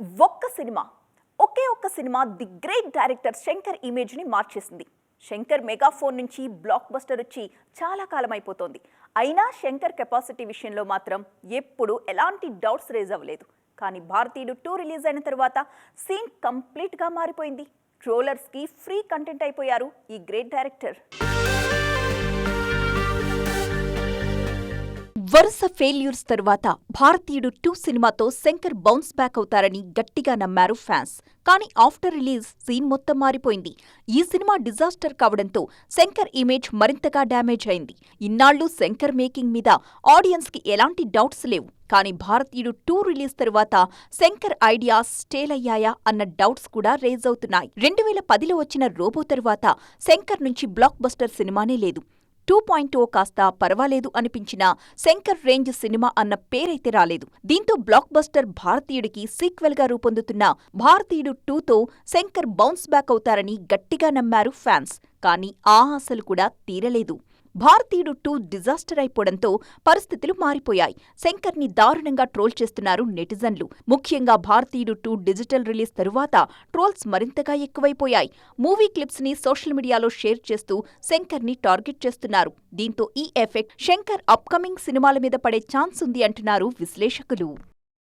ఒక్క సినిమా ఒకే ఒక్క cinema the great director Shankar ఇమేజ్ని మార్చేసింది. శంకర్ మెగాఫోన్ నుంచి బ్లాక్ బస్టర్ వచ్చి చాలా కాలం అయిపోతోంది అయినా శంకర్ కెపాసిటీ విషయంలో మాత్రం ఎప్పుడు ఎలాంటి డౌట్స్ రేజ్ అవ్వలేదు. కానీ భారతీయుడు టూ రిలీజ్ అయిన తర్వాత సీన్ కంప్లీట్గా మారిపోయింది. ట్రోలర్స్కి ఫ్రీ కంటెంట్ అయిపోయారు ఈ గ్రేట్ డైరెక్టర్. వరుస ఫెయిల్యూర్స్ తరువాత భారతీయుడు టూ సినిమాతో శంకర్ బౌన్స్ బ్యాక్ అవుతారని గట్టిగా నమ్మారు ఫ్యాన్స్. కానీ ఆఫ్టర్ రిలీజ్ సీన్ మొత్తం మారిపోయింది. ఈ సినిమా డిజాస్టర్ కావడంతో శంకర్ ఇమేజ్ మరింతగా డ్యామేజ్ అయింది. ఇన్నాళ్ళు శంకర్ మేకింగ్ మీద ఆడియన్స్కి ఎలాంటి డౌట్స్ లేవు. కానీ భారతీయుడు టూ రిలీజ్ తరువాత శంకర్ ఐడియాస్ స్టేల్ అయ్యాయా అన్న డౌట్స్ కూడా రేజ్ అవుతున్నాయి. రెండు వేల పదిలో వచ్చిన రోబో తరువాత శంకర్ నుంచి బ్లాక్ బస్టర్ సినిమానే లేదు. టూ పాయింట్ ఓ కాస్త పర్వాలేదు అనిపించిన శంకర్ రేంజ్ సినిమా అన్న పేరైతే రాలేదు. దీంతో బ్లాక్ బస్టర్ భారతీయుడికి సీక్వెల్గా రూపొందుతున్న భారతీయుడు టూతో శంకర్ బౌన్స్ బ్యాక్ అవుతారని గట్టిగా నమ్మారు ఫ్యాన్స్. కానీ ఆ ఆశలు కూడా తీరలేదు. భారతీయుడు టూ డిజాస్టర్ అయిపోవడంతో పరిస్థితులు మారిపోయాయి. శంకర్ని దారుణంగా ట్రోల్ చేస్తున్నారు నెటిజన్లు. ముఖ్యంగా భారతీయుడు టూ డిజిటల్ రిలీజ్ తరువాత ట్రోల్స్ మరింతగా ఎక్కువైపోయాయి. మూవీ క్లిప్స్ని సోషల్ మీడియాలో షేర్ చేస్తూ శంకర్ని టార్గెట్ చేస్తున్నారు. దీంతో ఈ ఎఫెక్ట్ శంకర్ అప్కమింగ్ సినిమాల మీద పడే ఛాన్స్ ఉంది అంటున్నారు విశ్లేషకులు.